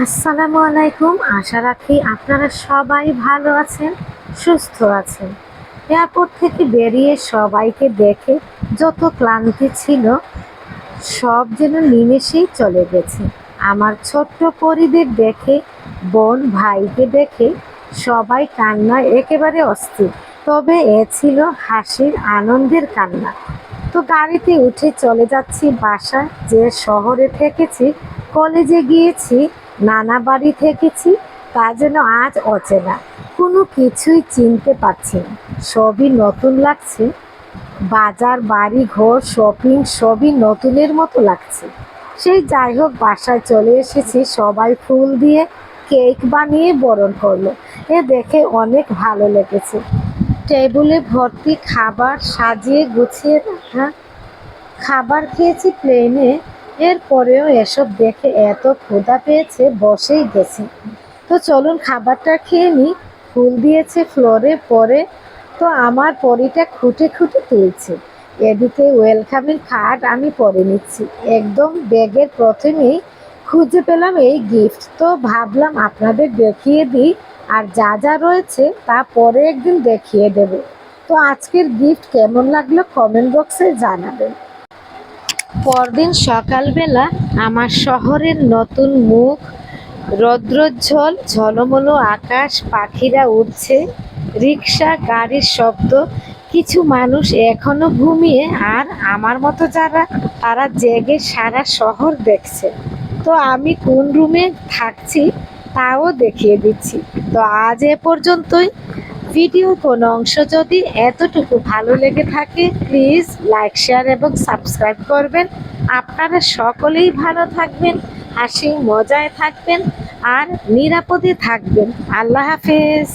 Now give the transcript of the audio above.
আসসালামু আলাইকুম। আশা রাখি আপনারা সবাই ভালো আছেন, সুস্থ আছেন। এয়ারপোর্ট থেকে বেরিয়ে সবাইকে দেখে যত ক্লান্তি ছিল, সব যেন নিমেষেই চলে গেছে। আমার ছোট্ট পরিদের দেখে, বোন ভাইকে দেখে সবাই কান্নায় একেবারে অস্থির। তবে এ ছিল হাসির, আনন্দের কান্না। তো গাড়িতে উঠে চলে যাচ্ছি বাসায়। যে শহরে থেকেছি, কলেজে গিয়েছি নানা বাড়ি থেকেছি, তা যেন আজ অচেনা। কোনো কিছুই চিনতে পারছি না। সবই নতুন লাগছে। বাজার, বাড়ি, ঘর শপিং সবই নতুনের মতো লাগছে। সেই যাই হোক, বাসায় চলে এসেছি। সবাই ফুল দিয়ে কেক বানিয়ে বরণ করল। এ দেখে অনেক ভালো লেগেছে। টেবিলে ভর্তি খাবার সাজিয়ে গুছিয়ে রাখা খাবার খেয়েছি প্লেনে। এরপরেও এসব দেখে এত ক্ষুধা পেয়েছে, বসেই গেছি। তো চলুন খাবারটা খেয়ে নিই ফুল দিয়েছে ফ্লোরে, পরে তো আমার পরিটা খুঁটে খুঁটে তুলছে। এদিকে ওয়েলকামের কার্ড আমি পরে নিচ্ছি। একদম ব্যাগের প্রথমেই খুঁজে পেলাম এই গিফট। তো ভাবলাম আপনাদের দেখিয়ে দিই, আর যা যা রয়েছে তা পরে একদিন দেখিয়ে দেব। তো আজকের গিফট কেমন লাগল কমেন্ট বক্সে জানাবেন। পরদিন সকালবেলা আমার শহরের নতুন মুখ, রৌদ্রোজ্জ্বল, ঝলমলো আকাশ, পাখিরা উঠছে রিক্সা, গাড়ির শব্দ, কিছু মানুষ এখনও ঘুমিয়ে আর আমার মতো যারা, তারা জেগে সারা শহর দেখছে। তো আমি কোন রুমে থাকছি, তাও দেখিয়ে দিচ্ছি। তো আজ এ পর্যন্তই। ভিডিওর কোনো অংশ যদি এতটুকু ভালো লেগে থাকে প্লিজ লাইক শেয়ার এবং সাবস্ক্রাইব করবেন। আপনারা সকলেই ভালো থাকবেন, হাসি, মজায় থাকবেন আর নিরাপদে থাকবেন। আল্লাহ হাফেজ।